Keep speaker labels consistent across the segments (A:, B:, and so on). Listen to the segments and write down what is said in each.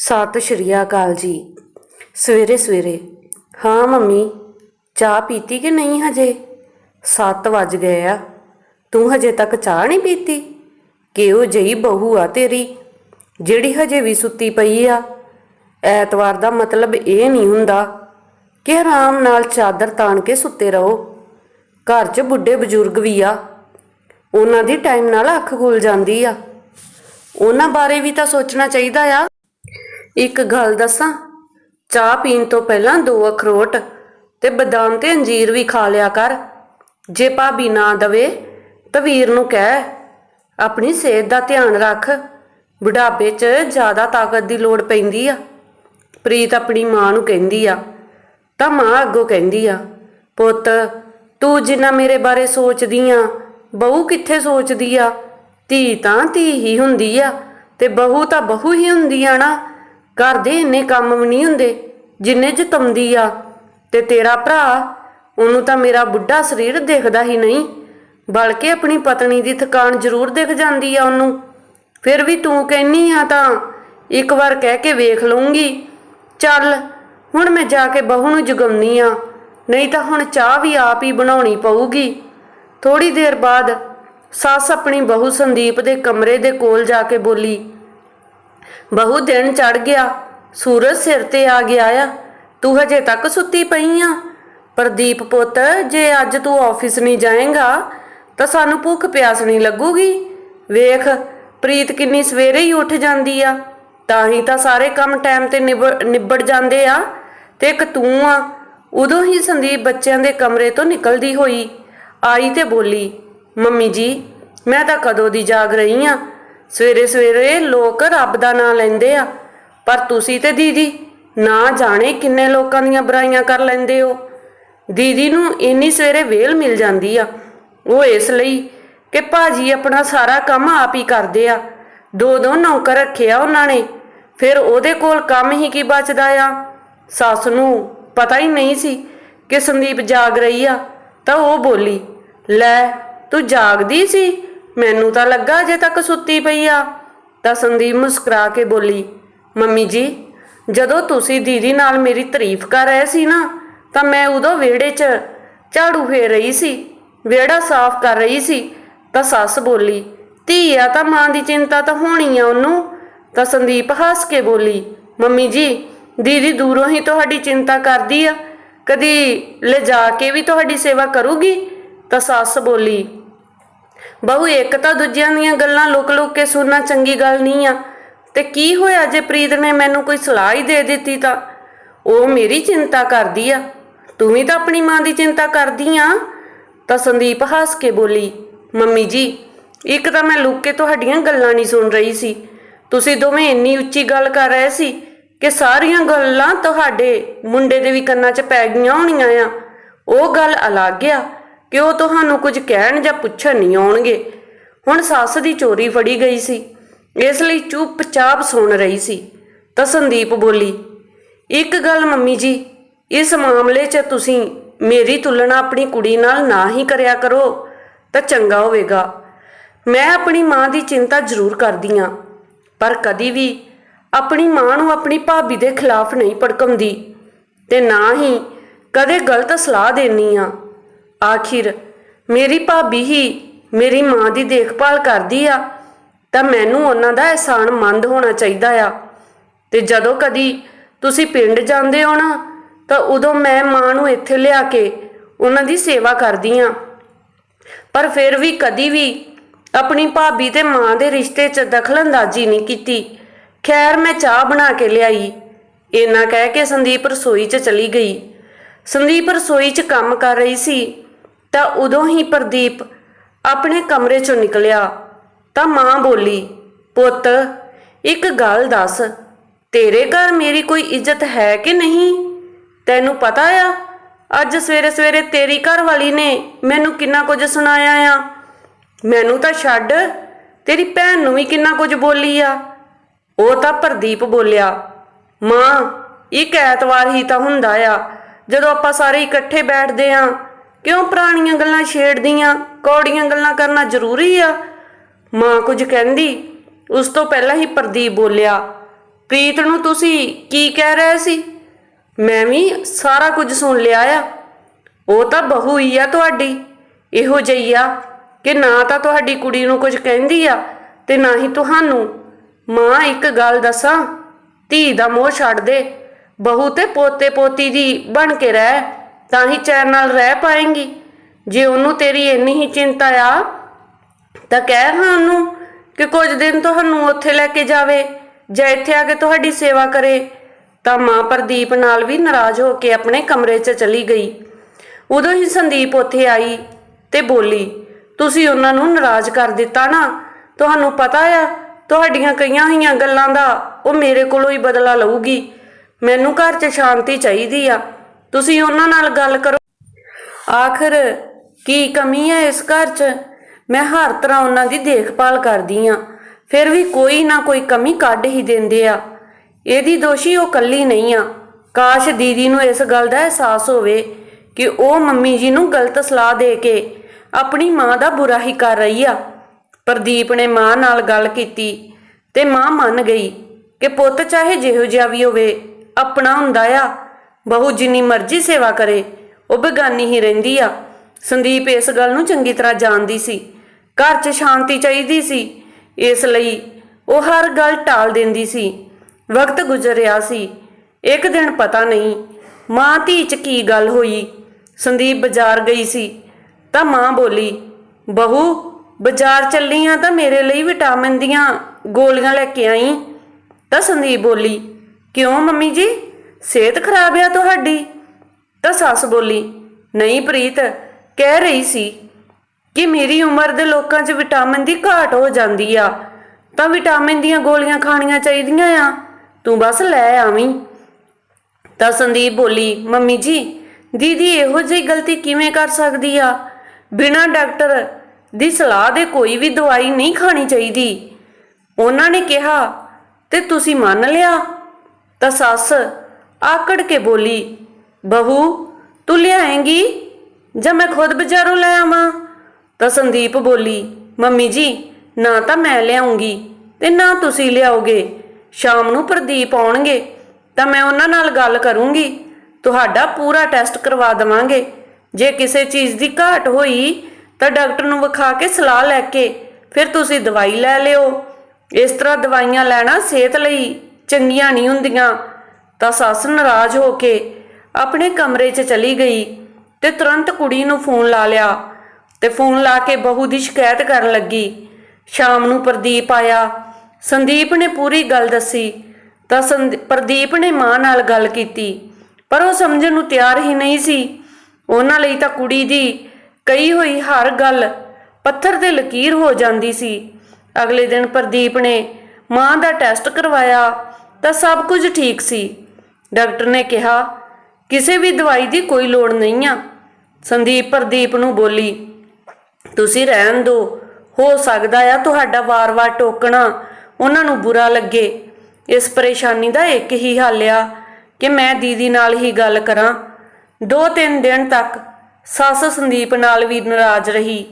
A: ਸਤਿ ਸ਼੍ਰੀ ਅਕਾਲ ਜੀ। ਸਵੇਰੇ ਸਵੇਰੇ, ਹਾਂ ਮੰਮੀ, ਚਾਹ ਪੀਤੀ ਕਿ ਨਹੀਂ ਹਜੇ? 7 ਵੱਜ ਗਏ ਆ। ਤੂੰ ਹਜੇ ਤੱਕ ਚਾਹ ਨਹੀਂ ਪੀਤੀ? ਕਿਹੋ ਜਿਹੀ ਬਹੂ ਆ ਤੇਰੀ? ਜਿਹੜੀ ਹਜੇ ਵੀ ਸੁੱਤੀ ਪਈ ਆ। ਐਤਵਾਰ ਦਾ ਮਤਲਬ ਇਹ ਨਹੀਂ ਹੁੰਦਾ ਕਿ ਆਰਾਮ ਨਾਲ ਚਾਦਰ ਤਾਣ ਕੇ ਸੁੱਤੇ ਰਹੋ। ਘਰ 'ਚ ਬੁੱਢੇ ਬਜ਼ੁਰਗ ਵੀ ਆ। ਉਹਨਾਂ ਦੀ ਟਾਈਮ ਨਾਲ ਅੱਖ ਖੁੱਲ ਜਾਂਦੀ ਆ। ਉਹਨਾਂ ਬਾਰੇ ਵੀ ਤਾਂ ਸੋਚਣਾ ਚਾਹੀਦਾ ਆ। ਇੱਕ ਗੱਲ ਦੱਸਾਂ? ਚਾਹ ਪੀਣ ਤੋਂ ਪਹਿਲਾਂ ਦੋ ਅਖਰੋਟ ਤੇ ਬਦਾਮ ਤੇ ਅੰਜੀਰ ਵੀ ਖਾ ਲਿਆ ਕਰ। ਜੇ ਭਾਬੀ ਨਾ ਦਵੇ, ਤਾਂ ਵੀਰ ਨੂੰ ਕਹਿ, ਆਪਣੀ ਸਿਹਤ ਦਾ ਧਿਆਨ ਰੱਖ। ਬੁਢਾਪੇ 'ਚ ਜ਼ਿਆਦਾ ਤਾਕਤ ਦੀ ਲੋੜ ਪੈਂਦੀ ਆ। ਪ੍ਰੀਤ ਆਪਣੀ ਮਾਂ ਨੂੰ ਕਹਿੰਦੀ ਆ, ਤਾਂ ਮਾਂ ਅੱਗੋਂ ਕਹਿੰਦੀ ਆ, ਪੁੱਤ, ਤੂੰ ਜਿੰਨਾ ਮੇਰੇ ਬਾਰੇ ਸੋਚਦੀ ਆ, ਬਹੂ ਕਿੱਥੇ ਸੋਚਦੀ ਆ? ਧੀ ਤਾਂ ਧੀ ਹੀ ਹੁੰਦੀ ਆ ਤੇ ਬਹੂ ਤਾਂ ਬਹੂ ਹੀ ਹੁੰਦੀ ਆ ਨਾ। ਘਰ ਦੇ ਇੰਨੇ ਕੰਮ ਵੀ ਨਹੀਂ ਹੁੰਦੇ, ਜਿੰਨੇ ਜਤਮਦੀ ਆ। ਤੇ ਤੇਰਾ ਭਰਾ, ਉਹਨੂੰ ਤਾਂ ਮੇਰਾ ਬੁੱਢਾ ਸਰੀਰ ਦੇਖਦਾ ਹੀ ਨਹੀਂ, ਬਲਕਿ ਆਪਣੀ ਪਤਨੀ ਦੀ ਥਕਾਨ ਜ਼ਰੂਰ ਦਿਖ ਜਾਂਦੀ ਆ ਉਹਨੂੰ। ਫਿਰ ਵੀ ਤੂੰ ਕਹਿਨੀ ਆ ਤਾਂ ਇੱਕ ਵਾਰ ਕਹਿ ਕੇ ਵੇਖ ਲਊਂਗੀ। ਚੱਲ, ਹੁਣ ਮੈਂ ਜਾ ਕੇ ਬਹੂ ਨੂੰ ਜਗਾਉਣੀ ਆ, ਨਹੀਂ ਤਾਂ ਹੁਣ ਚਾਹ ਵੀ ਆਪ ਹੀ ਬਣਾਉਣੀ ਪਊਗੀ। ਥੋੜੀ ਦੇਰ ਬਾਅਦ ਸੱਸ ਆਪਣੀ ਬਹੂ ਸੰਦੀਪ ਦੇ ਕਮਰੇ ਦੇ ਕੋਲ ਜਾ ਕੇ ਬੋਲੀ ਬਹੁ ਦਿਨ ਚੜ ਗਿਆ, ਸੂਰਜ ਸਿਰ ਤੇ ਆ ਗਿਆ ਆ। ਤੂੰ ਹਜੇ ਤੱਕ ਸੁੱਤੀ ਪਈ ਆ? ਪ੍ਰਦੀਪ ਪੁੱਤ, ਜੇ ਅੱਜ ਤੂੰ ਆਫਿਸ ਨਹੀਂ ਜਾਏਗਾ, ਤਾਂ ਸਾਨੂੰ ਭੁੱਖ ਪਿਆਸ ਨਹੀਂ ਲੱਗੂਗੀ। ਵੇਖ, ਪ੍ਰੀਤ ਕਿੰਨੀ ਸਵੇਰੇ ਹੀ ਉੱਠ ਜਾਂਦੀ ਆ। ਤਾਂ ਹੀ ਤਾਂ ਸਾਰੇ ਕੰਮ ਟਾਈਮ ਤੇ ਨਿਬੜ ਨਿਬੜ ਜਾਂਦੇ ਆ। ਤੇ ਇੱਕ ਤੂੰ ਆ, ਉਦੋਂ ਹੀ ਸੰਦੀਪ ਬੱਚਿਆਂ ਦੇ ਕਮਰੇ ਤੋਂ ਨਿਕਲਦੀ ਹੋਈ। ਆਈ ਤੇ ਬੋਲੀ, ਮੰਮੀ ਜੀ, ਮੈਂ ਤਾਂ ਕਦੋਂ ਦੀ ਜਾਗ ਰਹੀ ਆ? ਸਵੇਰੇ ਸਵੇਰੇ ਲੋਕ ਰੱਬ ਦਾ ਨਾਮ ਲੈਂਦੇ ਆ। ਪਰ ਤੁਸੀਂ ਤੇ ਦੀਦੀ ਨਾ ਜਾਣੇ ਕਿੰਨੇ ਲੋਕਾਂ ਦੀਆਂ ਬੁਰਾਈਆਂ ਕਰ ਲੈਂਦੇ ਹੋ। ਦੀਦੀ ਨੂੰ ਇੰਨੀ ਸਵੇਰੇ ਵੇਲ ਮਿਲ ਜਾਂਦੀ ਆ। ਉਹ ਇਸ ਲਈ ਕਿ ਭਾਜੀ ਆਪਣਾ ਸਾਰਾ ਕੰਮ ਆਪ ਹੀ ਕਰਦੇ ਆ। ਦੋ ਦੋ ਨੌਕਰ ਰੱਖਿਆ ਉਹਨਾਂ ਨੇ। ਫਿਰ ਉਹਦੇ ਕੋਲ ਕੰਮ ਹੀ ਕੀ ਬਚਦਾ ਆ? ਸੱਸ ਨੂੰ ਪਤਾ ਹੀ ਨਹੀਂ ਸੀ ਕਿ ਸੰਦੀਪ ਜਾਗ ਰਹੀ ਆ। ਤਾਂ ਉਹ ਬੋਲੀ, ਲੈ, ਤੂੰ ਜਾਗਦੀ ਸੀ? ਮੈਨੂੰ ਤਾਂ ਲੱਗਾ ਅਜੇ ਤੱਕ ਸੁੱਤੀ ਪਈ ਆ। ਤਾਂ ਸੰਦੀਪ ਮੁਸਕਰਾ ਕੇ ਬੋਲੀ, ਮੰਮੀ ਜੀ, ਜਦੋਂ ਤੁਸੀਂ ਦੀਦੀ ਨਾਲ ਮੇਰੀ ਤਾਰੀਫ ਕਰ ਰਹੇ ਸੀ ਨਾ, ਤਾਂ ਮੈਂ ਉਦੋਂ ਵਿਹੜੇ 'ਚ ਝਾੜੂ ਫੇਰ ਰਹੀ ਸੀ, ਵਿਹੜਾ ਸਾਫ਼ ਕਰ ਰਹੀ ਸੀ। ਤਾਂ ਸੱਸ ਬੋਲੀ, ਧੀ ਆ ਤਾਂ ਮਾਂ ਦੀ ਚਿੰਤਾ ਤਾਂ ਹੋਣੀ ਆ ਉਹਨੂੰ। ਤਾਂ ਸੰਦੀਪ ਹੱਸ ਕੇ ਬੋਲੀ, ਮੰਮੀ ਜੀ, ਦੀਦੀ ਦੂਰੋਂ ਹੀ ਤੁਹਾਡੀ ਚਿੰਤਾ ਕਰਦੀ ਆ, ਕਦੀ ਲਿਜਾ ਕੇ ਵੀ ਤੁਹਾਡੀ ਸੇਵਾ ਕਰੂਗੀ? ਤਾਂ ਸੱਸ ਬੋਲੀ ਬਹੂ, ਇੱਕ ਤਾਂ ਦੂਜਿਆਂ ਦੀਆਂ ਗੱਲਾਂ ਲੁਕ-ਲੁਕ ਕੇ ਸੁਣਨਾ ਚੰਗੀ ਗੱਲ ਨਹੀਂ ਆ। ਤੇ ਕੀ ਹੋਇਆ ਜੇ ਪ੍ਰੀਤ ਨੇ ਮੈਨੂੰ ਕੋਈ ਸਲਾਹ ਹੀ ਦੇ ਦਿੱਤੀ ਤਾਂ? ਉਹ ਮੇਰੀ ਚਿੰਤਾ ਕਰਦੀ ਆ। ਤੂੰ ਵੀ ਤਾਂ ਆਪਣੀ ਮਾਂ ਦੀ ਚਿੰਤਾ ਕਰਦੀ ਆ। ਤਾਂ ਸੰਦੀਪ ਹੱਸ ਕੇ ਬੋਲੀ, ਮੰਮੀ ਜੀ, ਇੱਕ ਤਾਂ ਮੈਂ ਲੁਕ ਕੇ ਤੁਹਾਡੀਆਂ ਗੱਲਾਂ ਨਹੀਂ ਸੁਣ ਰਹੀ ਸੀ। ਤੁਸੀਂ ਦੋਵੇਂ ਇੰਨੀ ਉੱਚੀ ਗੱਲ ਕਰ ਰਹੇ ਸੀ ਕਿ ਸਾਰੀਆਂ ਗੱਲਾਂ ਤੁਹਾਡੇ ਮੁੰਡੇ ਦੇ ਵੀ ਕੰਨਾਂ 'ਚ ਪੈ ਗਈਆਂ ਹੋਣੀਆਂ ਆ। ਉਹ ਗੱਲ ਅਲੱਗ ਆ। ਕਿ ਉਹ ਤੁਹਾਨੂੰ ਕੁਝ ਕਹਿਣ ਜਾਂ ਪੁੱਛਣ ਨਹੀਂ ਆਉਣਗੇ? ਹੁਣ ਸੱਸ ਦੀ ਚੋਰੀ ਫੜੀ ਗਈ ਸੀ। ਇਸ ਲਈ ਚੁੱਪਚਾਪ ਸੁਣ ਰਹੀ ਸੀ। ਤਾਂ ਸੰਦੀਪ ਬੋਲੀ, ਇੱਕ ਗੱਲ ਮੰਮੀ ਜੀ, ਇਸ ਮਾਮਲੇ 'ਚ ਤੁਸੀਂ ਮੇਰੀ ਤੁਲਨਾ ਆਪਣੀ ਕੁੜੀ ਨਾਲ ਨਾ ਹੀ ਕਰਿਆ ਕਰੋ, ਤਾਂ ਚੰਗਾ ਹੋਵੇਗਾ। ਮੈਂ ਆਪਣੀ ਮਾਂ ਦੀ ਚਿੰਤਾ ਜ਼ਰੂਰ ਕਰਦੀ ਆ, ਪਰ ਕਦੀ ਵੀ ਆਪਣੀ ਮਾਂ ਨੂੰ ਆਪਣੀ ਭਾਬੀ ਦੇ ਖਿਲਾਫ ਨਹੀਂ ਭੜਕਾਉਂਦੀ, ਤੇ ਨਾ ਹੀ ਕਦੇ ਗਲਤ ਸਲਾਹ ਦੇਣੀ ਆ। ਆਖਿਰ ਮੇਰੀ ਭਾਬੀ ਹੀ ਮੇਰੀ ਮਾਂ ਦੀ ਦੇਖਭਾਲ ਕਰਦੀ ਆ, ਤਾਂ ਮੈਨੂੰ ਉਹਨਾਂ ਦਾ ਅਹਿਸਾਨ ਮੰਦ ਹੋਣਾ ਚਾਹੀਦਾ ਆ। ਤੇ ਜਦੋਂ ਕਦੀ ਤੁਸੀਂ ਪਿੰਡ ਜਾਂਦੇ ਹੋ ਨਾ, ਤਾਂ ਉਦੋਂ ਮੈਂ ਮਾਂ ਨੂੰ ਇੱਥੇ ਲਿਆ ਕੇ ਉਹਨਾਂ ਦੀ ਸੇਵਾ ਕਰਦੀ ਆ। ਪਰ ਫਿਰ ਵੀ ਕਦੀ ਵੀ ਆਪਣੀ ਭਾਬੀ ਤੇ ਮਾਂ ਦੇ ਰਿਸ਼ਤੇ 'ਚ ਦਖਲਅੰਦਾਜ਼ੀ ਨਹੀਂ ਕੀਤੀ। ਖੈਰ, ਮੈਂ ਚਾਹ ਬਣਾ ਕੇ ਲਿਆਈ। ਇੰਨਾ ਕਹਿ ਕੇ ਸੰਦੀਪ ਰਸੋਈ 'ਚ ਚਲੀ ਗਈ। ਸੰਦੀਪ ਰਸੋਈ 'ਚ ਕੰਮ ਕਰ ਰਹੀ ਸੀ। ਤਾਂ ਉਦੋਂ ਹੀ ਪ੍ਰਦੀਪ ਆਪਣੇ ਕਮਰੇ 'ਚੋਂ ਨਿਕਲਿਆ। ਤਾਂ ਮਾਂ ਬੋਲੀ, ਪੁੱਤ, ਇੱਕ ਗੱਲ ਦੱਸ, ਤੇਰੇ ਘਰ ਮੇਰੀ ਕੋਈ ਇੱਜ਼ਤ ਹੈ ਕਿ ਨਹੀਂ? ਤੈਨੂੰ ਪਤਾ ਆ, ਅੱਜ ਸਵੇਰੇ ਸਵੇਰੇ ਤੇਰੀ ਘਰ ਵਾਲੀ ਨੇ ਮੈਨੂੰ ਕਿੰਨਾ ਕੁਝ ਸੁਣਾਇਆ ਆ। ਮੈਨੂੰ ਤਾਂ ਛੱਡ, ਤੇਰੀ ਭੈਣ ਨੂੰ ਵੀ ਕਿੰਨਾ ਕੁਝ ਬੋਲੀ ਆ। ਉਹ ਤਾਂ ਪ੍ਰਦੀਪ ਬੋਲਿਆ, ਮਾਂ, ਇੱਕ ਐਤਵਾਰ ਹੀ ਤਾਂ ਹੁੰਦਾ ਆ, ਜਦੋਂ ਆਪਾਂ ਸਾਰੇ ਇਕੱਠੇ ਬੈਠਦੇ ਆ ਕਿਉਂ ਪੁਰਾਣੀਆਂ ਗੱਲਾਂ ਛੇੜਦੀਆਂ? ਕੌੜੀਆਂ ਗੱਲਾਂ ਕਰਨਾ ਜ਼ਰੂਰੀ ਆ? ਮਾਂ ਕੁਝ ਕਹਿੰਦੀ, ਉਸ ਤੋਂ ਪਹਿਲਾਂ ਹੀ ਪ੍ਰਦੀਪ ਬੋਲਿਆ, ਪ੍ਰੀਤ ਨੂੰ ਤੁਸੀਂ ਕੀ ਕਹਿ ਰਹੇ ਸੀ? ਮੈਂ ਵੀ ਸਾਰਾ ਕੁਝ ਸੁਣ ਲਿਆ ਆ। ਉਹ ਤਾਂ ਬਹੂ ਹੀ ਆ ਤੁਹਾਡੀ। ਇਹੋ ਜਿਹੀ ਆ ਕਿ ਨਾ ਤਾਂ ਤੁਹਾਡੀ ਕੁੜੀ ਨੂੰ ਕੁਝ ਕਹਿੰਦੀ ਆ ਤੇ ਨਾ ਹੀ ਤੁਹਾਨੂੰ। ਮਾਂ, ਇੱਕ ਗੱਲ ਦੱਸਾਂ, ਧੀ ਦਾ ਮੋਹ ਛੱਡ ਦੇ। ਬਹੂ ਤੇ ਪੋਤੇ ਪੋਤੀ ਦੀ ਬਣ ਕੇ ਰਹਿ। ਤਾਂ ਹੀ ਚੈਨ ਨਾਲ ਰਹਿ ਪਾਏਂਗੀ। ਜੇ ਉਹਨੂੰ ਤੇਰੀ ਇੰਨੀ ਹੀ ਚਿੰਤਾ ਆ, ਤਾਂ ਕਹਿ ਹਾਂ ਉਹਨੂੰ ਕਿ ਕੁਝ ਦਿਨ ਤੁਹਾਨੂੰ ਉੱਥੇ ਲੈ ਕੇ ਜਾਵੇ, ਜਾਂ ਇੱਥੇ ਆ ਕੇ ਤੁਹਾਡੀ ਸੇਵਾ ਕਰੇ। ਤਾਂ ਮਾਂ ਪ੍ਰਦੀਪ ਨਾਲ ਵੀ ਨਾਰਾਜ਼ ਹੋ ਕੇ ਆਪਣੇ ਕਮਰੇ 'ਚ ਚਲੀ ਗਈ। ਉਦੋਂ ਹੀ ਸੰਦੀਪ ਉੱਥੇ ਆਈ ਤੇ ਬੋਲੀ, ਤੁਸੀਂ ਉਹਨਾਂ ਨੂੰ ਨਾਰਾਜ਼ ਕਰ ਦਿੱਤਾ ਨਾ। ਤੁਹਾਨੂੰ ਪਤਾ ਆ, ਤੁਹਾਡੀਆਂ ਕਈਆਂ ਹੋਈਆਂ ਗੱਲਾਂ ਦਾ ਉਹ ਮੇਰੇ ਕੋਲੋਂ ਹੀ ਬਦਲਾ ਲਊਗੀ। ਮੈਨੂੰ ਘਰ 'ਚ ਸ਼ਾਂਤੀ ਚਾਹੀਦੀ ਆ। ਤੁਸੀਂ ਉਹਨਾਂ ਨਾਲ ਗੱਲ ਕਰੋ। ਆਖਰ ਕੀ ਕਮੀ ਹੈ ਇਸ ਘਰ 'ਚ? ਮੈਂ ਹਰ ਤਰ੍ਹਾਂ ਉਹਨਾਂ ਦੀ ਦੇਖਭਾਲ ਕਰਦੀ ਆ ਫਿਰ ਵੀ ਕੋਈ ਨਾ ਕੋਈ ਕਮੀ ਕੱਢ ਹੀ ਦਿੰਦੇ ਆ। ਇਹਦੀ ਦੋਸ਼ੀ ਉਹ ਕੱਲੀ ਨਹੀਂ ਆ। ਕਾਸ਼ ਦੀਦੀ ਨੂੰ ਇਸ ਗੱਲ ਦਾ ਅਹਿਸਾਸ ਹੋਵੇ ਕਿ ਉਹ ਮੰਮੀ ਜੀ ਨੂੰ ਗਲਤ ਸਲਾਹ ਦੇ ਕੇ ਆਪਣੀ ਮਾਂ ਦਾ ਬੁਰਾ ਹੀ ਕਰ ਰਹੀ ਆ। ਪ੍ਰਦੀਪ ਨੇ ਮਾਂ ਨਾਲ ਗੱਲ ਕੀਤੀ ਤੇ ਮਾਂ ਮੰਨ ਗਈ ਕਿ ਪੁੱਤ ਚਾਹੇ ਜਿਹੋ ਜਿਹਾ ਵੀ ਹੋਵੇ, ਆਪਣਾ ਹੁੰਦਾ ਆ। ਬਹੂ ਜਿੰਨੀ ਮਰਜ਼ੀ ਸੇਵਾ ਕਰੇ, ਉਹ ਬੇਗਾਨੀ ਹੀ ਰਹਿੰਦੀ ਆ। ਸੰਦੀਪ ਇਸ ਗੱਲ ਨੂੰ ਚੰਗੀ ਤਰ੍ਹਾਂ ਜਾਣਦੀ ਸੀ। ਘਰ 'ਚ ਸ਼ਾਂਤੀ ਚਾਹੀਦੀ ਸੀ। ਇਸ ਲਈ ਉਹ ਹਰ ਗੱਲ ਟਾਲ ਦਿੰਦੀ ਸੀ। ਵਕਤ ਗੁਜ਼ਰ ਰਿਹਾ ਸੀ। ਇੱਕ ਦਿਨ ਪਤਾ ਨਹੀਂ, ਮਾਂ ਧੀ 'ਚ ਕੀ ਗੱਲ ਹੋਈ। ਸੰਦੀਪ ਬਾਜ਼ਾਰ ਗਈ ਸੀ। ਤਾਂ ਮਾਂ ਬੋਲੀ, ਬਹੂ, ਬਾਜ਼ਾਰ ਚੱਲੀ ਆ ਤਾਂ ਮੇਰੇ ਲਈ ਵਿਟਾਮਿਨ ਦੀਆਂ ਗੋਲੀਆਂ ਲੈ ਕੇ ਆਈ। ਤਾਂ ਸੰਦੀਪ ਬੋਲੀ, ਕਿਉਂ ਮੰਮੀ ਜੀ? ਸਿਹਤ ਖਰਾਬ ਆ ਤੁਹਾਡੀ? ਤਾਂ ਸੱਸ ਬੋਲੀ, ਨਹੀਂ ਪ੍ਰੀਤ, ਕਹਿ ਰਹੀ ਸੀ ਕਿ ਮੇਰੀ ਉਮਰ ਦੇ ਲੋਕਾਂ 'ਚ ਵਿਟਾਮਿਨ ਦੀ ਘਾਟ ਹੋ ਜਾਂਦੀ ਆ। ਤਾਂ ਵਿਟਾਮਿਨ ਦੀਆਂ ਗੋਲੀਆਂ ਖਾਣੀਆਂ ਚਾਹੀਦੀਆਂ ਆ। ਤੂੰ ਬਸ ਲੈ ਆਵੀਂ। ਤਾਂ ਸੰਦੀਪ ਬੋਲੀ, ਮੰਮੀ ਜੀ, ਦੀਦੀ ਇਹੋ ਜਿਹੀ ਗਲਤੀ ਕਿਵੇਂ ਕਰ ਸਕਦੀ ਆ? ਬਿਨਾਂ ਡਾਕਟਰ ਦੀ ਸਲਾਹ ਦੇ ਕੋਈ ਵੀ ਦਵਾਈ ਨਹੀਂ ਖਾਣੀ ਚਾਹੀਦੀ। ਉਹਨਾਂ ਨੇ ਕਿਹਾ, ਤੇ ਤੁਸੀਂ ਮੰਨ ਲਿਆ? ਤਾਂ ਸੱਸ ਆਕੜ ਕੇ ਬੋਲੀ, ਬਹੂ, ਤੂੰ ਲਿਆਏਂਗੀ? ਜਾਂ ਮੈਂ ਖੁਦ ਬਾਜ਼ਾਰੋਂ ਲੈ ਆਵਾਂ? ਤਾਂ ਸੰਦੀਪ ਬੋਲੀ, ਮੰਮੀ ਜੀ, ਨਾ ਤਾਂ ਮੈਂ ਲਿਆਉਂਗੀ ਤੇ ਨਾ ਤੁਸੀਂ ਲਿਆਓਗੇ। ਸ਼ਾਮ ਨੂੰ ਪ੍ਰਦੀਪ ਆਉਣਗੇ ਤਾਂ ਮੈਂ ਉਹਨਾਂ ਨਾਲ ਗੱਲ ਕਰੂੰਗੀ। ਤੁਹਾਡਾ ਪੂਰਾ ਟੈਸਟ ਕਰਵਾ ਦਵਾਂਗੇ। ਜੇ ਕਿਸੇ ਚੀਜ਼ ਦੀ ਘਾਟ ਹੋਈ ਤਾਂ ਡਾਕਟਰ ਨੂੰ ਵਿਖਾ ਕੇ ਸਲਾਹ ਲੈ ਕੇ ਫਿਰ ਤੁਸੀਂ ਦਵਾਈ ਲੈ ਲਿਓ। ਇਸ ਤਰ੍ਹਾਂ ਦਵਾਈਆਂ ਲੈਣਾ ਸਿਹਤ ਲਈ ਚੰਗੀਆਂ ਨਹੀਂ ਹੁੰਦੀਆਂ। ਤਾਂ ਸੱਸ ਨਾਰਾਜ਼ ਹੋ ਕੇ ਆਪਣੇ ਕਮਰੇ 'ਚ ਚਲੀ ਗਈ ਤੇ ਤੁਰੰਤ ਕੁੜੀ ਨੂੰ ਫੋਨ ਲਾ ਲਿਆ ਤੇ ਫੋਨ ਲਾ ਕੇ ਬਹੂ ਦੀ ਸ਼ਿਕਾਇਤ ਕਰਨ ਲੱਗੀ। ਸ਼ਾਮ ਨੂੰ ਪ੍ਰਦੀਪ ਆਇਆ। ਸੰਦੀਪ ਨੇ ਪੂਰੀ ਗੱਲ ਦੱਸੀ ਤਾਂ ਸੰਦ- ਪ੍ਰਦੀਪ ਨੇ ਮਾਂ ਨਾਲ ਗੱਲ ਕੀਤੀ, ਪਰ ਉਹ ਸਮਝਣ ਨੂੰ ਤਿਆਰ ਹੀ ਨਹੀਂ ਸੀ। ਉਹਨਾਂ ਲਈ ਤਾਂ ਕੁੜੀ ਦੀ ਕਹੀ ਹੋਈ ਹਰ ਗੱਲ ਪੱਥਰ ਤੇ ਲਕੀਰ ਹੋ ਜਾਂਦੀ ਸੀ। ਅਗਲੇ ਦਿਨ ਪ੍ਰਦੀਪ ਨੇ ਮਾਂ ਦਾ ਟੈਸਟ ਕਰਵਾਇਆ ਤਾਂ ਸਭ ਕੁਝ ਠੀਕ ਸੀ। ਡਾਕਟਰ ਨੇ ਕਿਹਾ, ਕਿਸੇ ਵੀ ਦਵਾਈ ਦੀ ਕੋਈ ਲੋੜ ਨਹੀਂ ਆ। ਸੰਦੀਪ ਪ੍ਰਦੀਪ ਨੂੰ ਬੋਲੀ, ਤੁਸੀਂ ਰਹਿਣ ਦਿਓ ਹੋ ਸਕਦਾ ਆ ਤੁਹਾਡਾ ਵਾਰ-ਵਾਰ ਟੋਕਣਾ। ਉਹਨਾਂ ਨੂੰ ਬੁਰਾ ਲੱਗੇ। ਇਸ ਪਰੇਸ਼ਾਨੀ ਦਾ ਇੱਕ ਹੀ ਹੱਲ ਆ ਕਿ ਮੈਂ ਦੀਦੀ ਨਾਲ ਹੀ ਗੱਲ ਕਰਾਂ। ਦੋ ਤਿੰਨ ਦਿਨ ਤੱਕ ਸੱਸ ਸੰਦੀਪ ਨਾਲ ਵੀ ਨਾਰਾਜ਼ ਰਹੀ।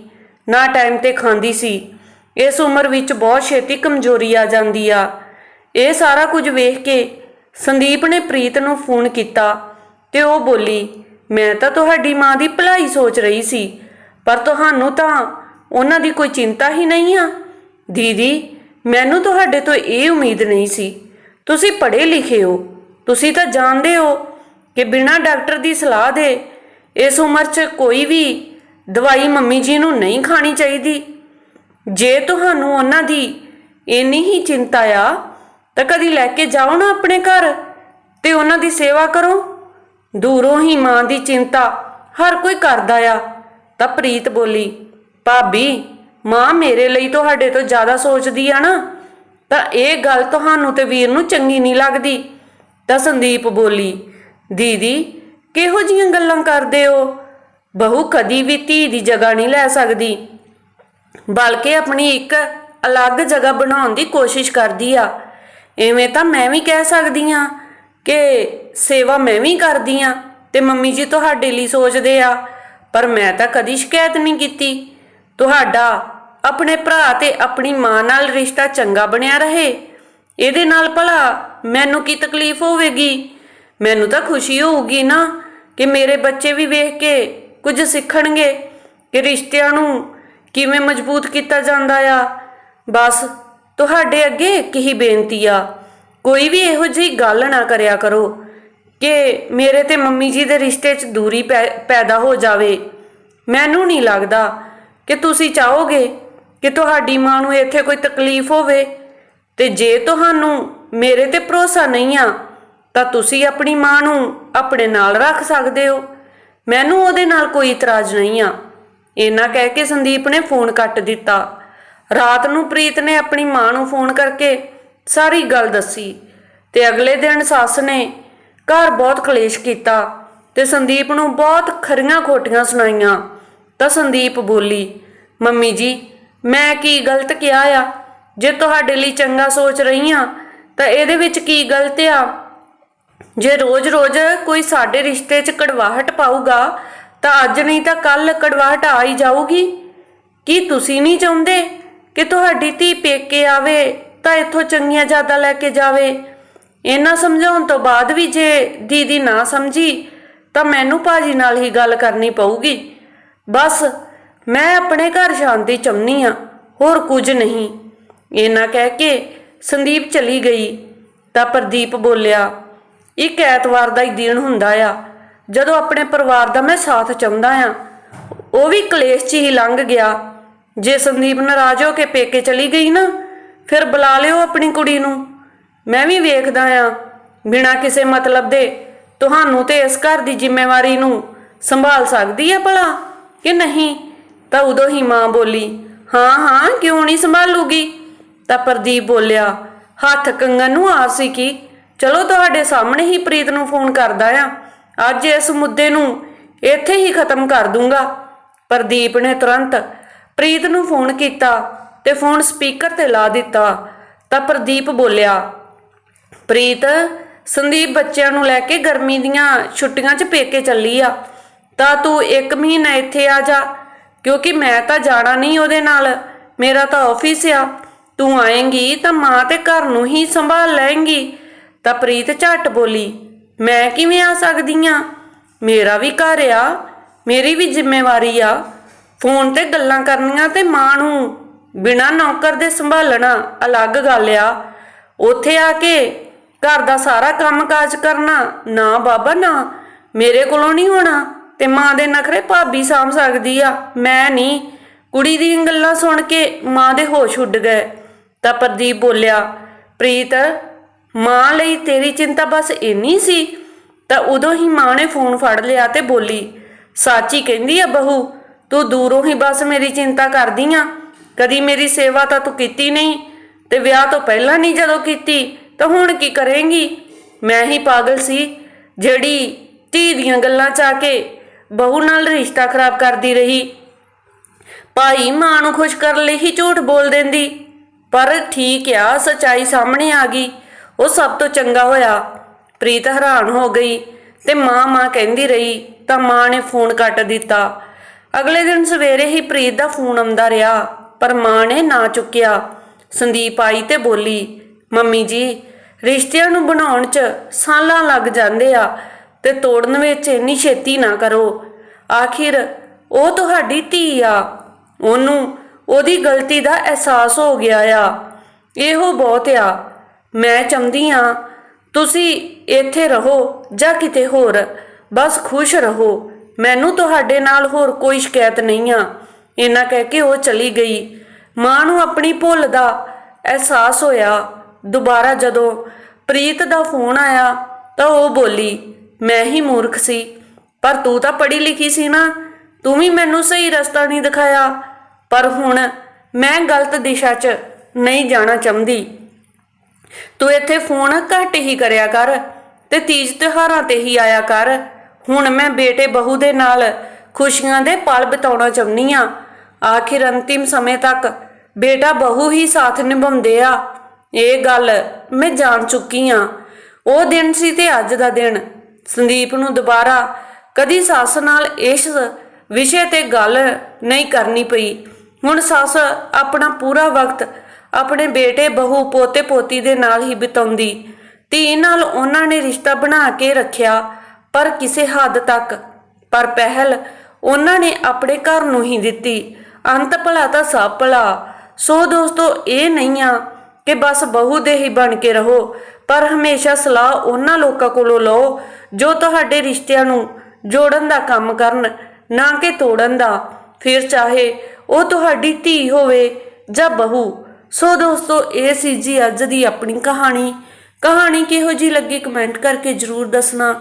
A: ਨਾ ਟਾਈਮ ਤੇ ਖਾਂਦੀ ਸੀ। ਇਸ ਉਮਰ ਵਿੱਚ ਬਹੁਤ ਛੇਤੀ ਕਮਜ਼ੋਰੀ ਆ ਜਾਂਦੀ ਆ। ਇਹ ਸਾਰਾ ਕੁਝ ਵੇਖ ਕੇ ਸੰਦੀਪ ਨੇ ਪ੍ਰੀਤ ਨੂੰ ਫੋਨ ਕੀਤਾ ਤੇ ਉਹ ਬੋਲੀ, ਮੈਂ ਤਾਂ ਤੁਹਾਡੀ ਮਾਂ ਦੀ ਭਲਾਈ ਸੋਚ ਰਹੀ ਸੀ, ਪਰ ਤੁਹਾਨੂੰ ਤਾਂ ਉਹਨਾਂ ਦੀ ਕੋਈ ਚਿੰਤਾ ਹੀ ਨਹੀਂ ਆ। ਦੀਦੀ, ਮੈਨੂੰ ਤੁਹਾਡੇ ਤੋਂ ਇਹ ਉਮੀਦ ਨਹੀਂ ਸੀ। ਤੁਸੀਂ ਪੜ੍ਹੇ ਲਿਖੇ ਹੋ। ਤੁਸੀਂ ਤਾਂ ਜਾਣਦੇ ਹੋ ਕਿ ਬਿਨਾਂ ਡਾਕਟਰ ਦੀ ਸਲਾਹ ਦੇ ਇਸ ਉਮਰ 'ਚ ਕੋਈ ਵੀ ਦਵਾਈ ਮੰਮੀ ਜੀ ਨੂੰ ਨਹੀਂ ਖਾਣੀ ਚਾਹੀਦੀ। ਜੇ ਤੁਹਾਨੂੰ ਉਹਨਾਂ ਦੀ ਇੰਨੀ ਹੀ ਚਿੰਤਾ ਆ ਤਾਂ ਕਦੀ ਲੈ ਕੇ ਜਾਓ ਨਾ ਆਪਣੇ ਘਰ ਤੇ ਉਹਨਾਂ ਦੀ ਸੇਵਾ ਕਰੋ। ਦੂਰੋਂ ਹੀ ਮਾਂ ਦੀ ਚਿੰਤਾ ਹਰ ਕੋਈ ਕਰਦਾ ਆ। ਤਾਂ ਪ੍ਰੀਤ ਬੋਲੀ, ਭਾਬੀ, ਮਾਂ ਮੇਰੇ ਲਈ ਤੁਹਾਡੇ ਤੋਂ ਜ਼ਿਆਦਾ ਸੋਚਦੀ ਆ ਨਾ। ਤਾਂ ਇਹ ਗੱਲ ਤੁਹਾਨੂੰ ਤੇ ਵੀਰ ਨੂੰ ਚੰਗੀ ਨਹੀਂ ਲੱਗਦੀ। ਤਾਂ ਸੰਦੀਪ ਬੋਲੀ, ਦੀਦੀ, ਕਿਹੋ ਜੀਆਂ ਗੱਲਾਂ ਕਰਦੇ ਹੋ? ਬਹੂ ਕਦੀ ਵੀ ਧੀ ਦੀ ਜਗ੍ਹਾ ਨਹੀਂ ਲੈ ਸਕਦੀ। ਬਲਕਿ ਆਪਣੀ ਇੱਕ ਅਲੱਗ ਜਗ੍ਹਾ ਬਣਾਉਣ ਦੀ ਕੋਸ਼ਿਸ਼ ਕਰਦੀ ਆ। ਐਵੇਂ ਤਾਂ ਮੈਂ ਵੀ ਕਹਿ ਸਕਦੀ ਆ ਕਿ ਸੇਵਾ ਮੈਂ ਵੀ ਕਰਦੀ ਆ ਤੇ ਮੰਮੀ ਜੀ ਤੁਹਾਡੇ ਲਈ ਸੋਚਦੇ ਆ, ਪਰ ਮੈਂ ਤਾਂ ਕਦੀ ਸ਼ਿਕਾਇਤ ਨਹੀਂ ਕੀਤੀ। ਤੁਹਾਡਾ ਆਪਣੇ ਭਰਾ ਤੇ ਆਪਣੀ ਮਾਂ ਨਾਲ ਰਿਸ਼ਤਾ ਚੰਗਾ ਬਣਿਆ ਰਹੇ, ਇਹਦੇ ਨਾਲ ਭਲਾ ਮੈਨੂੰ ਕੀ ਤਕਲੀਫ ਹੋਵੇਗੀ? ਮੈਨੂੰ ਤਾਂ ਖੁਸ਼ੀ ਹੋਊਗੀ ਨਾ ਕਿ ਮੇਰੇ ਬੱਚੇ ਵੀ ਵੇਖ ਕੇ ਕੁਝ ਸਿੱਖਣਗੇ ਕਿ ਰਿਸ਼ਤਿਆਂ ਨੂੰ ਕਿਵੇਂ ਮਜ਼ਬੂਤ ਕੀਤਾ ਜਾਂਦਾ ਆ। ਬਸ ਤੁਹਾਡੇ ਅੱਗੇ ਇੱਕ ਹੀ ਬੇਨਤੀ ਆ? ਕੋਈ ਵੀ ਇਹੋ ਜਿਹੀ ਗੱਲ ਨਾ ਕਰਿਆ ਕਰੋ ਕਿ ਮੇਰੇ ਤੇ ਮੰਮੀ ਜੀ ਦੇ ਰਿਸ਼ਤੇ 'ਚ ਦੂਰੀ ਪੈ- ਪੈਦਾ ਹੋ ਜਾਵੇ। ਮੈਨੂੰ ਨਹੀਂ ਲੱਗਦਾ ਕਿ ਤੁਸੀਂ ਚਾਹੋਗੇ ਕਿ ਤੁਹਾਡੀ ਮਾਂ ਨੂੰ ਇੱਥੇ ਕੋਈ ਤਕਲੀਫ ਹੋਵੇ। ਤੇ ਜੇ ਤੁਹਾਨੂੰ ਮੇਰੇ ਤੇ ਭਰੋਸਾ ਨਹੀਂ ਆ, ਤਾਂ ਤੁਸੀਂ ਆਪਣੀ ਮਾਂ ਨੂੰ ਆਪਣੇ ਨਾਲ ਰੱਖ ਸਕਦੇ ਹੋ। ਮੈਨੂੰ ਉਹਦੇ ਨਾਲ ਕੋਈ ਇਤਰਾਜ਼ ਨਹੀਂ ਆ। ਇਹਨਾਂ ਕਹਿ ਕੇ ਸੰਦੀਪ ਨੇ ਫੋਨ ਕੱਟ ਦਿੱਤਾ। ਰਾਤ ਨੂੰ ਪ੍ਰੀਤ ਨੇ ਆਪਣੀ ਮਾਂ ਨੂੰ ਫੋਨ ਕਰਕੇ ਸਾਰੀ ਗੱਲ ਦੱਸੀ ਤੇ ਅਗਲੇ ਦਿਨ ਸੱਸ ਨੇ ਘਰ ਬਹੁਤ ਕਲੇਸ਼ ਕੀਤਾ ਤੇ ਸੰਦੀਪ ਨੂੰ ਬਹੁਤ ਖਰੀਆਂ ਖੋਟੀਆਂ ਸੁਣਾਈਆਂ। ਤਾਂ ਸੰਦੀਪ ਬੋਲੀ, ਮੰਮੀ ਜੀ, ਮੈਂ ਕੀ ਗਲਤ ਕਿਹਾ ਆ? ਜੇ ਤੁਹਾਡੇ ਲਈ ਚੰਗਾ ਸੋਚ ਰਹੀ ਆ ਤਾਂ ਇਹਦੇ ਵਿੱਚ ਕੀ ਗਲਤ ਆ? ਜੇ ਰੋਜ਼-ਰੋਜ਼ ਕੋਈ ਸਾਡੇ ਰਿਸ਼ਤੇ 'ਚ ਕੜਵਾਹਟ ਪਾਊਗਾ, ਤਾਂ ਅੱਜ ਨਹੀਂ ਤਾਂ ਕੱਲ ਕੜਵਾਹਟ ਆ ਹੀ ਜਾਊਗੀ। ਕੀ ਤੁਸੀਂ ਨਹੀਂ ਚਾਹੁੰਦੇ ਕਿ ਤੁਹਾਡੀ ਧੀ ਪੇਕੇ ਆਵੇ ਤਾਂ ਇੱਥੋਂ ਚੰਗੀਆਂ ਜ਼ਿਆਦਾ ਲੈ ਕੇ ਜਾਵੇ। ਇਹਨਾਂ ਸਮਝਾਉਣ ਤੋਂ ਬਾਅਦ ਵੀ ਜੇ ਦੀਦੀ ਨਾ ਸਮਝੀ, ਤਾਂ ਮੈਨੂੰ ਭਾਜੀ ਨਾਲ ਹੀ ਗੱਲ ਕਰਨੀ ਪਊਗੀ। ਬਸ, ਮੈਂ ਆਪਣੇ ਘਰ ਸ਼ਾਂਤੀ ਚਾਹੁੰਦੀ ਆ ਹੋਰ ਕੁਝ ਨਹੀਂ। ਇਹਨਾਂ ਕਹਿ ਕੇ ਸੰਦੀਪ ਚਲੀ ਗਈ, ਤਾਂ ਪ੍ਰਦੀਪ ਬੋਲਿਆ, ਇੱਕ ਐਤਵਾਰ ਦਾ ਹੀ ਦਿਨ ਹੁੰਦਾ ਆ। ਜਦੋਂ ਆਪਣੇ ਪਰਿਵਾਰ ਦਾ ਮੈਂ ਸਾਥ ਚਾਹੁੰਦਾ ਆ ਉਹ ਵੀ ਕਲੇਸ਼ 'ਚ ਹੀ ਲੰਘ ਗਿਆ। ਜੇ ਸੰਦੀਪ ਨਾਰਾਜ਼ ਹੋ ਕੇ ਪੇਕੇ ਚਲੀ ਗਈ ਨਾ, ਫਿਰ ਬੁਲਾ ਲਿਓ ਆਪਣੀ ਕੁੜੀ ਨੂੰ। ਮੈਂ ਵੀ ਵੇਖਦਾ ਆ। ਬਿਨਾਂ ਕਿਸੇ ਮਤਲਬ ਦੇ ਤੁਹਾਨੂੰ ਤੇ ਇਸ ਘਰ ਦੀ ਜ਼ਿੰਮੇਵਾਰੀ ਨੂੰ ਸੰਭਾਲ ਸਕਦੀ ਹੈ ਭਲਾ, ਕਿ ਨਹੀਂ? ਤਾਂ ਉਦੋਂ ਹੀ ਮਾਂ ਬੋਲੀ, ਹਾਂ ਹਾਂ, ਕਿਉਂ ਨਹੀਂ ਸੰਭਾਲੂਗੀ? ਤਾਂ ਪ੍ਰਦੀਪ ਬੋਲਿਆ, ਹੱਥ ਕੰਗਨ ਨੂੰ ਆਸ ਸੀ ਕਿ? ਚਲੋ ਤੁਹਾਡੇ ਸਾਹਮਣੇ ਹੀ ਪ੍ਰੀਤ ਨੂੰ ਫੋਨ ਕਰਦਾ ਆ। ਅੱਜ ਇਸ ਮੁੱਦੇ ਨੂੰ ਇੱਥੇ ਹੀ ਖਤਮ ਕਰ ਦੂੰਗਾ। ਪ੍ਰਦੀਪ ਨੇ ਤੁਰੰਤ ਪ੍ਰੀਤ ਨੂੰ ਫੋਨ ਕੀਤਾ ਤੇ ਫੋਨ ਸਪੀਕਰ ਤੇ ਲਾ ਦਿੱਤਾ, ਤਾਂ ਪ੍ਰਦੀਪ ਬੋਲਿਆ, ਪ੍ਰੀਤ, ਸੰਦੀਪ ਬੱਚਿਆਂ ਨੂੰ ਲੈ ਕੇ ਗਰਮੀ ਦੀਆਂ ਛੁੱਟੀਆਂ 'ਚ ਪੇਕੇ ਚੱਲੀ ਆ, ਤਾਂ ਤੂੰ ਇੱਕ ਮਹੀਨਾ ਇੱਥੇ ਆ ਜਾ, ਕਿਉਂਕਿ ਮੈਂ ਤਾਂ ਜਾਣਾ ਨਹੀਂ ਉਹਦੇ ਨਾਲ, ਮੇਰਾ ਤਾਂ ਆਫਿਸ ਆ, ਤੂੰ ਆਏਂਗੀ ਤਾਂ ਮਾਂ ਤੇ ਘਰ ਨੂੰ ਹੀ ਸੰਭਾਲ ਲੈਂਗੀ ਤਾਂ ਪ੍ਰੀਤ ਝੱਟ ਬੋਲੀ, ਮੈਂ ਕਿਵੇਂ ਆ ਸਕਦੀ ਆ? ਮੇਰਾ ਵੀ ਘਰ ਆ, ਮੇਰੀ ਵੀ ਜ਼ਿੰਮੇਵਾਰੀ ਆ ਫੋਨ ਤੇ ਗੱਲਾਂ ਕਰਨੀਆਂ ਤੇ ਮਾਂ ਨੂੰ ਬਿਨਾਂ ਨੌਕਰ ਦੇ ਸੰਭਾਲਣਾ ਅਲੱਗ ਗੱਲ ਆ। ਉੱਥੇ ਆ ਕੇ ਘਰ ਦਾ ਸਾਰਾ ਕੰਮਕਾਜ ਕਰਨਾ, ਨਾ ਬਾਬਾ, ਨਾ ਮੇਰੇ ਕੋਲੋਂ ਨਹੀਂ ਹੋਣਾ ਤੇ ਮਾਂ ਦੇ ਨਖਰੇ ਭਾਬੀ ਸਾਂਭ ਸਕਦੀ ਆ। ਮੈਂ ਨਹੀਂ। ਕੁੜੀ ਦੀਆਂ ਗੱਲਾਂ ਸੁਣ ਕੇ ਮਾਂ ਦੇ ਹੋਸ਼ ਉੱਡ ਗਏ। ਤਾਂ ਪ੍ਰਦੀਪ ਬੋਲਿਆ, ਪ੍ਰੀਤ, ਮਾਂ ਲਈ ਤੇਰੀ ਚਿੰਤਾ ਬਸ ਇੰਨੀ ਸੀ? ਤਾਂ ਉਦੋਂ ਹੀ ਮਾਂ ਨੇ ਫੋਨ ਫੜ ਲਿਆ ਤੇ ਬੋਲੀ, ਸਾਚੀ ਕਹਿੰਦੀ ਆ ਬਹੂ ਤੂੰ ਦੂਰੋਂ ਹੀ ਬਸ ਮੇਰੀ ਚਿੰਤਾ ਕਰਦੀ ਆ। ਕਦੀ ਮੇਰੀ ਸੇਵਾ ਤਾਂ ਤੂੰ ਕੀਤੀ ਨਹੀਂ ਤੇ ਵਿਆਹ ਤੋਂ ਪਹਿਲਾਂ ਨਹੀਂ ਜਦੋਂ ਕੀਤੀ, ਤਾਂ ਹੁਣ ਕੀ ਕਰੇਂਗੀ? ਮੈਂ ਹੀ ਪਾਗਲ ਸੀ, ਜਿਹੜੀ ਧੀ ਦੀਆਂ ਗੱਲਾਂ ਚ ਆ ਕੇ ਬਹੂ ਨਾਲ ਰਿਸ਼ਤਾ ਖਰਾਬ ਕਰਦੀ ਰਹੀ। ਭਾਈ ਮਾਂ ਨੂੰ ਖੁਸ਼ ਕਰਨ ਲਈ ਹੀ ਝੂਠ ਬੋਲ ਦਿੰਦੀ, ਪਰ ਠੀਕ ਆ, ਸਚਾਈ ਸਾਹਮਣੇ ਆ ਗਈ। ਉਹ ਸਭ ਤੋਂ ਚੰਗਾ ਹੋਇਆ। ਪ੍ਰੀਤ ਹੈਰਾਨ ਹੋ ਗਈ ਤੇ ਮਾਂ ਮਾਂ ਕਹਿੰਦੀ ਰਹੀ, ਤਾਂ ਮਾਂ ਨੇ ਫੋਨ ਕੱਟ ਦਿੱਤਾ। ਅਗਲੇ ਦਿਨ ਸਵੇਰੇ ਹੀ ਪ੍ਰੀਤ ਦਾ ਫੋਨ ਆਉਂਦਾ ਰਿਹਾ, ਪਰ ਮਾਂ ਨੇ ਨਾ ਚੁੱਕਿਆ। ਸੰਦੀਪ ਆਈ ਤੇ ਬੋਲੀ, ਮੰਮੀ ਜੀ, ਰਿਸ਼ਤਿਆਂ ਨੂੰ ਬਣਾਉਣ 'ਚ ਸਾਲਾਂ ਲੱਗ ਜਾਂਦੇ ਆ ਤੇ ਤੋੜਨ ਵਿੱਚ ਇੰਨੀ ਛੇਤੀ ਨਾ ਕਰੋ। ਆਖਿਰ ਉਹ ਤੁਹਾਡੀ ਧੀ ਆ। ਉਹਨੂੰ ਉਹਦੀ ਗਲਤੀ ਦਾ ਅਹਿਸਾਸ ਹੋ ਗਿਆ ਆ। ਇਹੋ ਬਹੁਤ ਆ। ਮੈਂ ਚਾਹੁੰਦੀ ਆ, ਤੁਸੀਂ ਇੱਥੇ ਰਹੋ ਜਾਂ ਕਿਤੇ ਹੋਰ। ਬਸ ਖੁਸ਼ ਰਹੋ। ਮੈਨੂੰ ਤੁਹਾਡੇ ਨਾਲ ਹੋਰ ਕੋਈ ਸ਼ਿਕਾਇਤ ਨਹੀਂ ਆ। ਇਹਨਾਂ ਕਹਿ ਕੇ ਉਹ ਚਲੀ ਗਈ। ਮਾਂ ਨੂੰ ਆਪਣੀ ਭੁੱਲ ਦਾ ਅਹਿਸਾਸ ਹੋਇਆ। ਦੁਬਾਰਾ ਜਦੋਂ ਪ੍ਰੀਤ ਦਾ ਫੋਨ ਆਇਆ ਤਾਂ ਉਹ ਬੋਲੀ, ਮੈਂ ਹੀ ਮੂਰਖ ਸੀ, ਪਰ ਤੂੰ ਤਾਂ ਪੜ੍ਹੀ ਲਿਖੀ ਸੀ ਨਾ। ਤੂੰ ਵੀ ਮੈਨੂੰ ਸਹੀ ਰਸਤਾ ਨਹੀਂ ਦਿਖਾਇਆ। ਪਰ ਹੁਣ ਮੈਂ ਗਲਤ ਦਿਸ਼ਾ 'ਚ ਨਹੀਂ ਜਾਣਾ ਚਾਹੁੰਦੀ। ਤੂੰ ਇੱਥੇ ਫੋਨ ਘੱਟ ਹੀ ਕਰਿਆ ਕਰ ਤੇ ਤੀਜ ਤਿਉਹਾਰਾਂ ਤੇ ਹੀ ਆਇਆ ਕਰ। ਹੁਣ ਮੈਂ ਬੇਟੇ ਬਹੂ ਦੇ ਨਾਲ ਖੁਸ਼ੀਆਂ ਦੇ ਪਲ ਬਿਤਾਉਣਾ ਚਾਹੁੰਦੀ ਆ ਆਖਿਰ ਅੰਤਿਮ ਸਮੇਂ ਤੱਕ ਬੇਟਾ ਬਹੂ ਹੀ ਸਾਥ ਨਿਭਾਉਂਦੇ ਆ। ਇਹ ਗੱਲ ਮੈਂ ਜਾਣ ਚੁੱਕੀ ਆ ਉਹ ਦਿਨ ਸੀ ਤੇ ਅੱਜ ਦਾ ਦਿਨ। ਸੰਦੀਪ ਨੂੰ ਦੁਬਾਰਾ ਕਦੀ ਸੱਸ ਨਾਲ ਇਸ ਵਿਸ਼ੇ ਤੇ ਗੱਲ ਨਹੀਂ ਕਰਨੀ ਪਈ। ਹੁਣ ਸੱਸ ਆਪਣਾ ਪੂਰਾ ਵਕਤ ਆਪਣੇ ਬੇਟੇ ਬਹੂ ਪੋਤੇ ਪੋਤੀ ਦੇ ਨਾਲ ਹੀ ਬਿਤਾਉਂਦੀ। ਧੀ ਨਾਲ ਉਹਨਾਂ ਨੇ ਰਿਸ਼ਤਾ ਬਣਾ ਕੇ ਰੱਖਿਆ। ਪਰ ਕਿਸੇ ਹੱਦ ਤੱਕ। ਪਰ ਪਹਿਲ ਉਹਨਾਂ ਨੇ ਆਪਣੇ ਘਰ ਨੂੰ ਹੀ ਦਿੱਤੀ। ਅੰਤ ਭਲਾ ਤਾਂ ਸਭ ਭਲਾ। ਸੋ ਦੋਸਤੋ, ਇਹ ਨਹੀਂ ਆ ਕਿ ਬਸ ਬਹੂ ਦੇ ਹੀ ਬਣ ਕੇ ਰਹੋ, ਪਰ ਹਮੇਸ਼ਾ ਸਲਾਹ ਉਹਨਾਂ ਲੋਕਾਂ ਕੋਲੋਂ ਲਓ ਜੋ ਤੁਹਾਡੇ ਰਿਸ਼ਤਿਆਂ ਨੂੰ ਜੋੜਨ ਦਾ ਕੰਮ ਕਰਨ, ਨਾ ਕਿ ਤੋੜਨ ਦਾ। ਫਿਰ ਚਾਹੇ ਉਹ ਤੁਹਾਡੀ ਧੀ ਹੋਵੇ ਜਾਂ ਬਹੂ। ਸੋ ਦੋਸਤੋ, ਇਹ ਸੀ ਜੀ ਅੱਜ ਦੀ ਆਪਣੀ ਕਹਾਣੀ। ਕਹਾਣੀ ਕਿਹੋ ਜੀ ਲੱਗੀ? ਕਮੈਂਟ ਕਰਕੇ ਜਰੂਰ ਦੱਸਣਾ।